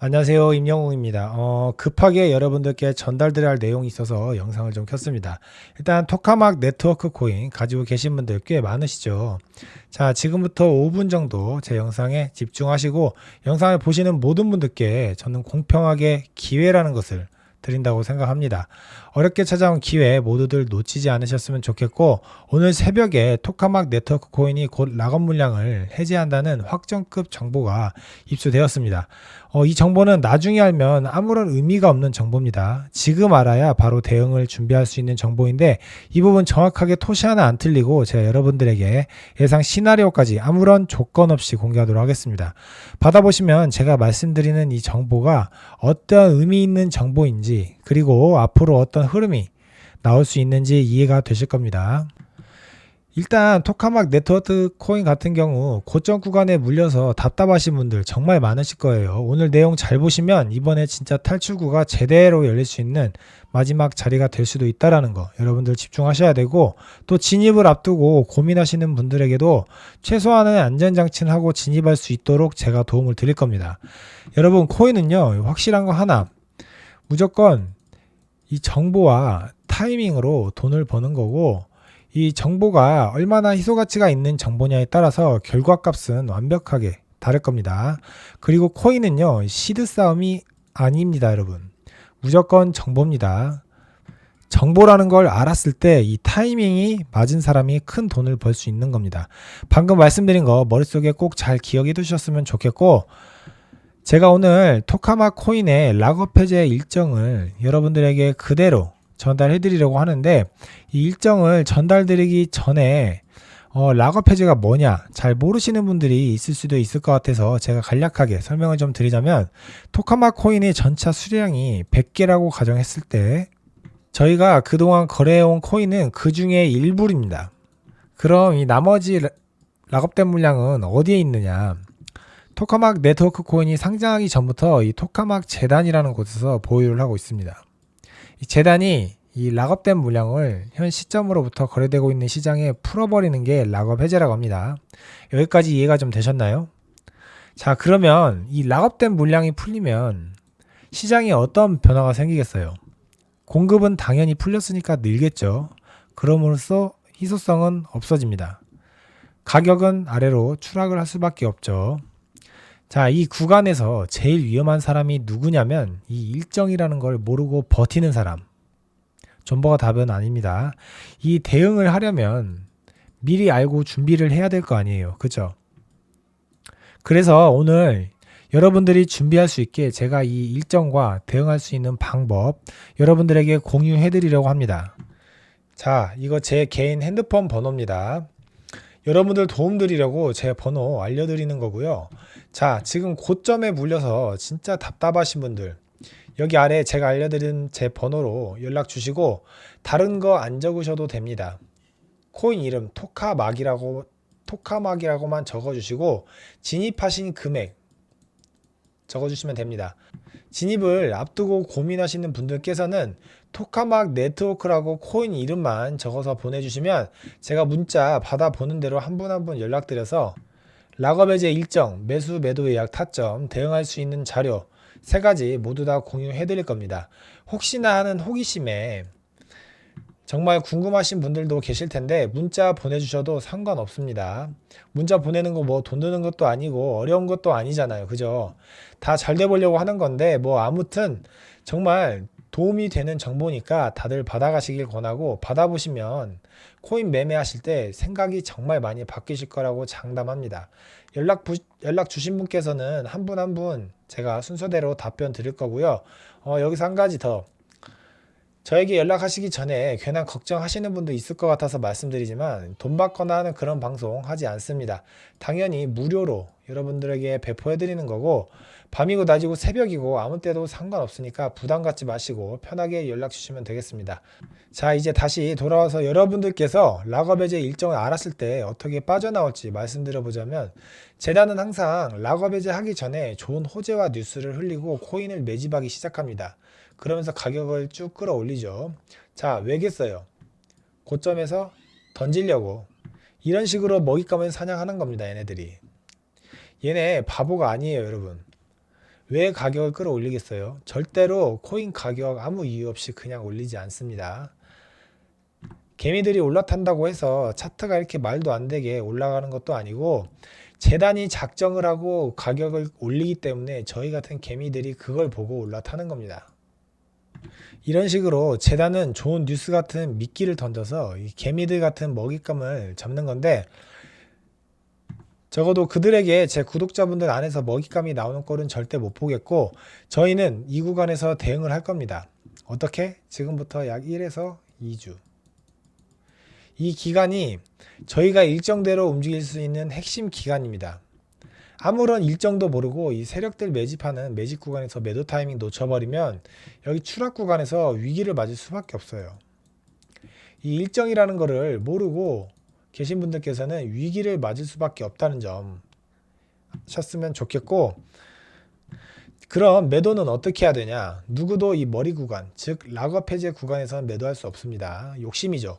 안녕하세요. 임영웅입니다. 어, 급하게 여러분들께 전달드려야 할 내용이 있어서 영상을 좀 켰습니다. 일단 토카막 네트워크 코인 가지고 계신 분들 꽤 많으시죠. 자, 지금부터 5분 정도 제 영상에 집중하시고 영상을 보시는 모든 분들께 저는 공평하게 기회라는 것을 드린다고 생각합니다. 어렵게 찾아온 기회 모두들 놓치지 않으셨으면 좋겠고 오늘 새벽에 토카막 네트워크 코인이 곧 락업 물량을 해제한다는 확정급 정보가 입수되었습니다. 어, 이 정보는 나중에 알면 아무런 의미가 없는 정보입니다. 지금 알아야 바로 대응을 준비할 수 있는 정보인데 이 부분 정확하게 토시 하나 안 틀리고 제가 여러분들에게 예상 시나리오까지 아무런 조건 없이 공개하도록 하겠습니다. 받아보시면 제가 말씀드리는 이 정보가 어떤 의미 있는 정보인지 그리고 앞으로 어떤 흐름이 나올 수 있는지 이해가 되실 겁니다. 일단 토카막 네트워크 코인 같은 경우 고점 구간에 물려서 답답하신 분들 정말 많으실 거예요. 오늘 내용 잘 보시면 이번에 진짜 탈출구가 제대로 열릴 수 있는 마지막 자리가 될 수도 있다라는 거 여러분들 집중하셔야 되고 또 진입을 앞두고 고민하시는 분들에게도 최소한의 안전장치를 하고 진입할 수 있도록 제가 도움을 드릴 겁니다. 여러분 코인은요 확실한 거 하나 무조건 이 정보와 타이밍으로 돈을 버는 거고 이 정보가 얼마나 희소 가치가 있는 정보냐에 따라서 결과값은 완벽하게 다를 겁니다. 그리고 코인은요, 시드 싸움이 아닙니다, 여러분. 무조건 정보입니다. 정보라는 걸 알았을 때 이 타이밍이 맞은 사람이 큰 돈을 벌 수 있는 겁니다. 방금 말씀드린 거 머릿속에 꼭 잘 기억해 두셨으면 좋겠고, 제가 오늘 토카마 코인의 락업 해제 일정을 여러분들에게 그대로 전달해 드리려고 하는데 이 일정을 전달 드리기 전에 어, 락업 해제가 뭐냐 잘 모르시는 분들이 있을 수도 있을 것 같아서 제가 간략하게 설명을 좀 드리자면 토카마 코인의 전차 수량이 100개라고 가정했을 때 저희가 그동안 거래해온 코인은 그 중에 일부입니다. 그럼 이 나머지 라- 락업된 물량은 어디에 있느냐? 토카막 네트워크 코인이 상장하기 전부터 이 토카막 재단이라는 곳에서 보유를 하고 있습니다. 이 재단이 이 락업된 물량을 현 시점으로부터 거래되고 있는 시장에 풀어버리는 게 락업 해제라고 합니다. 여기까지 이해가 좀 되셨나요? 자, 그러면 이 락업된 물량이 풀리면 시장에 어떤 변화가 생기겠어요? 공급은 당연히 풀렸으니까 늘겠죠. 그럼으로써 희소성은 없어집니다. 가격은 아래로 추락을 할 수밖에 없죠. 자, 이 구간에서 제일 위험한 사람이 누구냐면 이 일정이라는 걸 모르고 버티는 사람. 존버가 답은 아닙니다. 이 대응을 하려면 미리 알고 준비를 해야 될 거 아니에요. 그죠? 그래서 오늘 여러분들이 준비할 수 있게 제가 이 일정과 대응할 수 있는 방법 여러분들에게 공유해 드리려고 합니다. 자, 이거 제 개인 핸드폰 번호입니다. 여러분들 도움 드리려고 제 번호 알려드리는 거고요. 자, 지금 고점에 물려서 진짜 답답하신 분들, 여기 아래 제가 알려드린 제 번호로 연락 주시고, 다른 거 안 적으셔도 됩니다. 코인 이름 토카막이라고, 토카막이라고만 적어주시고, 진입하신 금액 적어주시면 됩니다. 진입을 앞두고 고민하시는 분들께서는 토카막 네트워크라고 코인 이름만 적어서 보내주시면 제가 문자 받아보는 대로 한 분 한 분 연락드려서 락업 해제 일정, 매수 매도 예약 타점, 대응할 수 있는 자료 세 가지 모두 다 공유해 드릴 겁니다. 혹시나 하는 호기심에 정말 궁금하신 분들도 계실 텐데 문자 보내주셔도 상관없습니다. 문자 보내는 거 뭐 돈 드는 것도 아니고 어려운 것도 아니잖아요. 그죠? 다 잘 돼 보려고 하는 건데 뭐 아무튼 정말 도움이 되는 정보니까 다들 받아가시길 권하고 받아보시면 코인 매매하실 때 생각이 정말 많이 바뀌실 거라고 장담합니다. 연락 부, 연락 주신 분께서는 한 분 한분 제가 순서대로 답변 드릴 거고요. 어, 여기서 한 가지 더 저에게 연락하시기 전에 괜한 걱정하시는 분도 있을 것 같아서 말씀드리지만 돈 받거나 하는 그런 방송 하지 않습니다. 당연히 무료로 여러분들에게 배포해 드리는 거고 밤이고 낮이고 새벽이고 아무 때도 상관없으니까 부담 갖지 마시고 편하게 연락 주시면 되겠습니다. 자 이제 다시 돌아와서 여러분들께서 락업 해제 일정을 알았을 때 어떻게 빠져나올지 말씀드려 보자면 재단은 항상 락업 해제 하기 전에 좋은 호재와 뉴스를 흘리고 코인을 매집하기 시작합니다. 그러면서 가격을 쭉 끌어올리죠. 자 왜겠어요? 고점에서 던지려고 이런 식으로 먹잇감을 사냥하는 겁니다. 얘네들이. 얘네 바보가 아니에요, 여러분. 왜 가격을 끌어올리겠어요? 절대로 코인 가격 아무 이유 없이 그냥 올리지 않습니다. 개미들이 올라탄다고 해서 차트가 이렇게 말도 안 되게 올라가는 것도 아니고 재단이 작정을 하고 가격을 올리기 때문에 저희 같은 개미들이 그걸 보고 올라타는 겁니다. 이런 식으로 재단은 좋은 뉴스 같은 미끼를 던져서 이 개미들 같은 먹잇감을 잡는 건데 적어도 그들에게 제 구독자분들 안에서 먹잇감이 나오는 꼴은 절대 못 보겠고 저희는 이 구간에서 대응을 할 겁니다. 어떻게? 지금부터 약 1에서 2주. 이 기간이 저희가 일정대로 움직일 수 있는 핵심 기간입니다. 아무런 일정도 모르고 이 세력들 매집하는 매집 구간에서 매도 타이밍 놓쳐버리면 여기 추락 구간에서 위기를 맞을 수밖에 없어요. 이 일정이라는 거를 모르고 계신 분들께서는 위기를 맞을 수밖에 없다는 점 셨으면 좋겠고 그럼 매도는 어떻게 해야 되냐? 누구도 이 머리 구간 즉 락업 해제 구간에서는 매도할 수 없습니다. 욕심이죠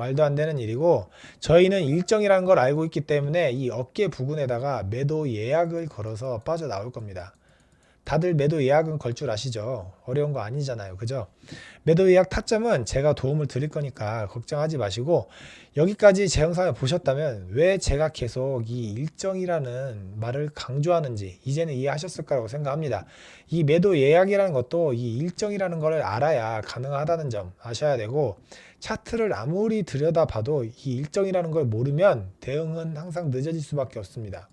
말도 안 되는 일이고 저희는 일정이라는 걸 알고 있기 때문에 이 어깨 부근에다가 매도 예약을 걸어서 빠져나올 겁니다. 다들 매도 예약은 걸 줄 아시죠? 어려운 거 아니잖아요. 그죠? 매도 예약 타점은 제가 도움을 드릴 거니까 걱정하지 마시고 여기까지 제 영상을 보셨다면 왜 제가 계속 이 일정이라는 말을 강조하는지 이제는 이해하셨을 거라고 생각합니다. 이 매도 예약이라는 것도 이 일정이라는 걸 알아야 가능하다는 점 아셔야 되고 차트를 아무리 들여다봐도 이 일정이라는 걸 모르면 대응은 항상 늦어질 수밖에 없습니다.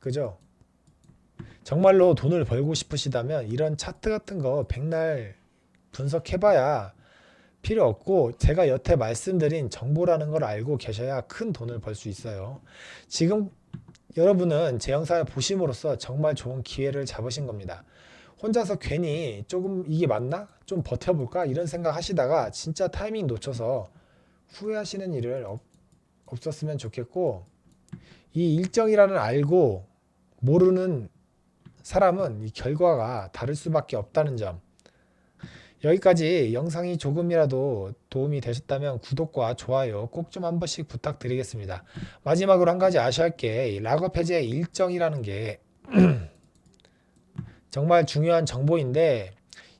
그죠? 정말로 돈을 벌고 싶으시다면 이런 차트 같은 거 백날 분석해봐야 필요 없고 제가 여태 말씀드린 정보라는 걸 알고 계셔야 큰 돈을 벌 수 있어요. 지금 여러분은 제 영상을 보심으로써 정말 좋은 기회를 잡으신 겁니다. 혼자서 괜히 조금 이게 맞나? 좀 버텨볼까? 이런 생각 하시다가 진짜 타이밍 놓쳐서 후회하시는 일을 없, 없었으면 좋겠고 이 일정이라는 알고 모르는 사람은 이 결과가 다를 수밖에 없다는 점. 여기까지 영상이 조금이라도 도움이 되셨다면 구독과 좋아요 꼭 좀 한 번씩 부탁드리겠습니다. 마지막으로 한 가지 아셔야 할 게 락업 해제 일정이라는 게 정말 중요한 정보인데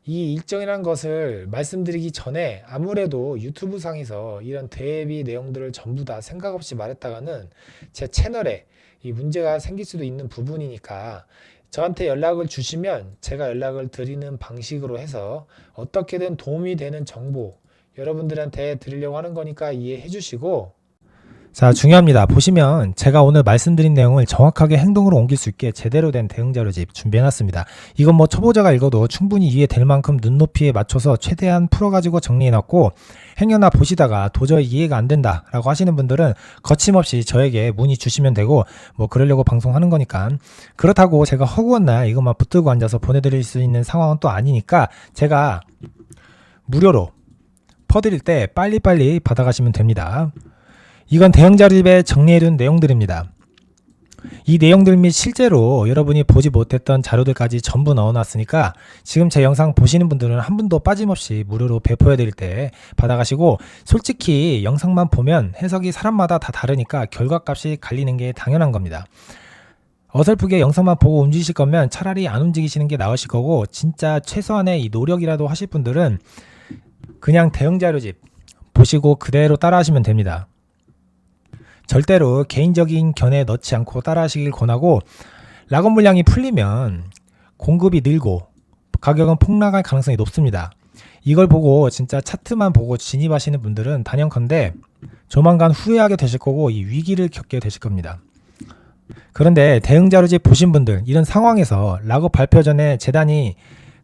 이 일정이라는 것을 말씀드리기 전에 아무래도 유튜브 상에서 이런 대비 내용들을 전부 다 생각 없이 말했다가는 제 채널에 이 문제가 생길 수도 있는 부분이니까 저한테 연락을 주시면 제가 연락을 드리는 방식으로 해서 어떻게든 도움이 되는 정보 여러분들한테 드리려고 하는 거니까 이해해 주시고 자, 중요합니다. 보시면 제가 오늘 말씀드린 내용을 정확하게 행동으로 옮길 수 있게 제대로 된 대응 자료집 준비해 놨습니다. 이건 뭐 초보자가 읽어도 충분히 이해될 만큼 눈높이에 맞춰서 최대한 풀어가지고 정리해 놨고 행여나 보시다가 도저히 이해가 안 된다라고 하시는 분들은 거침없이 저에게 문의 주시면 되고 뭐 그러려고 방송하는 거니까 그렇다고 제가 허구한 날 이것만 붙들고 앉아서 보내드릴 수 있는 상황은 또 아니니까 제가 무료로 퍼드릴 때 빨리빨리 받아가시면 됩니다. 이건 대형 자립에 정리해둔 내용들입니다. 이 내용들 및 실제로 여러분이 보지 못했던 자료들까지 전부 넣어놨으니까 지금 제 영상 보시는 분들은 한 분도 빠짐없이 무료로 배포해드릴 때 받아가시고 솔직히 영상만 보면 해석이 사람마다 다 다르니까 결과값이 갈리는 게 당연한 겁니다. 어설프게 영상만 보고 움직이실 거면 차라리 안 움직이시는 게 나으실 거고 진짜 최소한의 이 노력이라도 하실 분들은 그냥 대응 자료집 보시고 그대로 따라 하시면 됩니다. 절대로 개인적인 견해 넣지 않고 따라하시길 권하고 락업 물량이 풀리면 공급이 늘고 가격은 폭락할 가능성이 높습니다. 이걸 보고 진짜 차트만 보고 진입하시는 분들은 단연컨대 조만간 후회하게 되실 거고 이 위기를 겪게 되실 겁니다. 그런데 대응 자료집 보신 분들 이런 상황에서 락업 발표 전에 재단이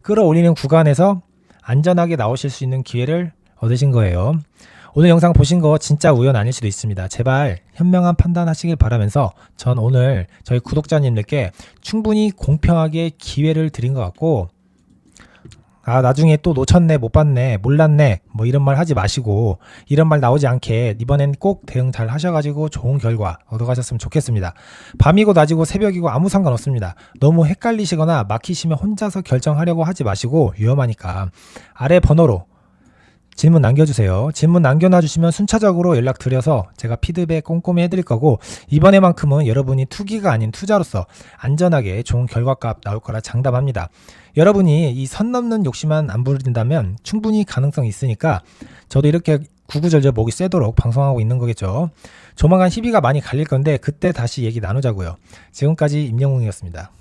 끌어올리는 구간에서 안전하게 나오실 수 있는 기회를 얻으신 거예요. 오늘 영상 보신 거 진짜 우연 아닐 수도 있습니다. 제발 현명한 판단하시길 바라면서 전 오늘 저희 구독자님들께 충분히 공평하게 기회를 드린 것 같고 아 나중에 또 놓쳤네 못 봤네 몰랐네 뭐 이런 말 하지 마시고 이런 말 나오지 않게 이번엔 꼭 대응 잘 하셔가지고 좋은 결과 얻어가셨으면 좋겠습니다 밤이고 낮이고 새벽이고 아무 상관없습니다 너무 헷갈리시거나 막히시면 혼자서 결정하려고 하지 마시고 위험하니까 아래 번호로 질문 남겨주세요. 질문 남겨놔주시면 순차적으로 연락드려서 제가 피드백 꼼꼼히 해드릴 거고 이번에만큼은 여러분이 투기가 아닌 투자로서 안전하게 좋은 결과값 나올 거라 장담합니다. 여러분이 이 선 넘는 욕심만 안 부린다면 충분히 가능성이 있으니까 저도 이렇게 구구절절 목이 쇠도록 방송하고 있는 거겠죠. 조만간 희비가 많이 갈릴 건데 그때 다시 얘기 나누자고요. 지금까지 임영웅이었습니다.